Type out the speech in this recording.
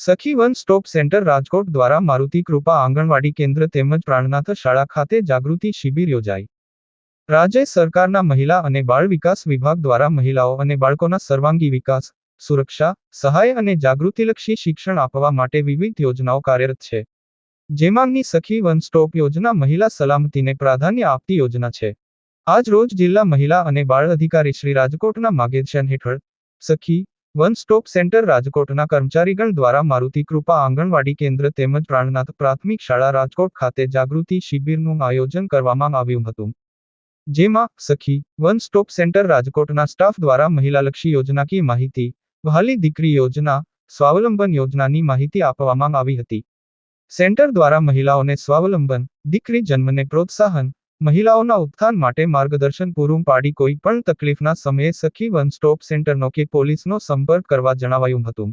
સખી one stop centre Rajkot દ્વારા મારુતિ કૃપા આંગણવાડી કેન્દ્ર તેમજ પ્રાણનાથ શાળા ખાતે જાગૃતિ શિબિર યોજાઈ. રાજ્ય સરકારના મહિલા અને બાળ વિકાસ વિભાગ દ્વારા મહિલાઓ અને બાળકોના સર્વાંગી વિકાસ, સુરક્ષા, સહાય અને જાગૃતિલક્ષી શિક્ષણ આપવા માટે વિવિધ યોજનાઓ કાર્યરત છે. જેમાંની સખી વન સ્ટોપ યોજના મહિલા સલામતીને પ્રાધાન્ય આપતી યોજના છે. આજ રોજ જિલ્લા મહિલા અને બાળ અધિકારી શ્રી રાજકોટના માર્ગદર્શન હેઠળ, સખી વન સ્ટોપ સેન્ટર રાજકોટના કર્મચારીગણ દ્વારા મારુતિ કૃપા આંગણવાડી કેન્દ્ર તેમજ પ્રાણનાથ પ્રાથમિક શાળા રાજકોટ ખાતે જાગૃતિ શિબિરનું આયોજન કરવામાં આવ્યું હતું. જેમાં સખી, વન સ્ટોપ સેન્ટર રાજકોટના સ્ટાફ દ્વારા મહિલાલક્ષી યોજનાકીય માહિતી, વહાલી દીકરી યોજના, સ્વાવલંબન યોજનાની માહિતી આપવામાં આવી હતી. સેન્ટર દ્વારા મહિલાઓને સ્વાવલંબન, દીકરી જન્મને પ્રોત્સાહન મહિલાઓના ઉત્થાન માટે માર્ગદર્શન પૂરું પાડી કોઈ પણ તકલીફના સમયે સખી વન સ્ટોપ સેન્ટરનો કે પોલીસનો સંપર્ક કરવા જણાવાયું હતું.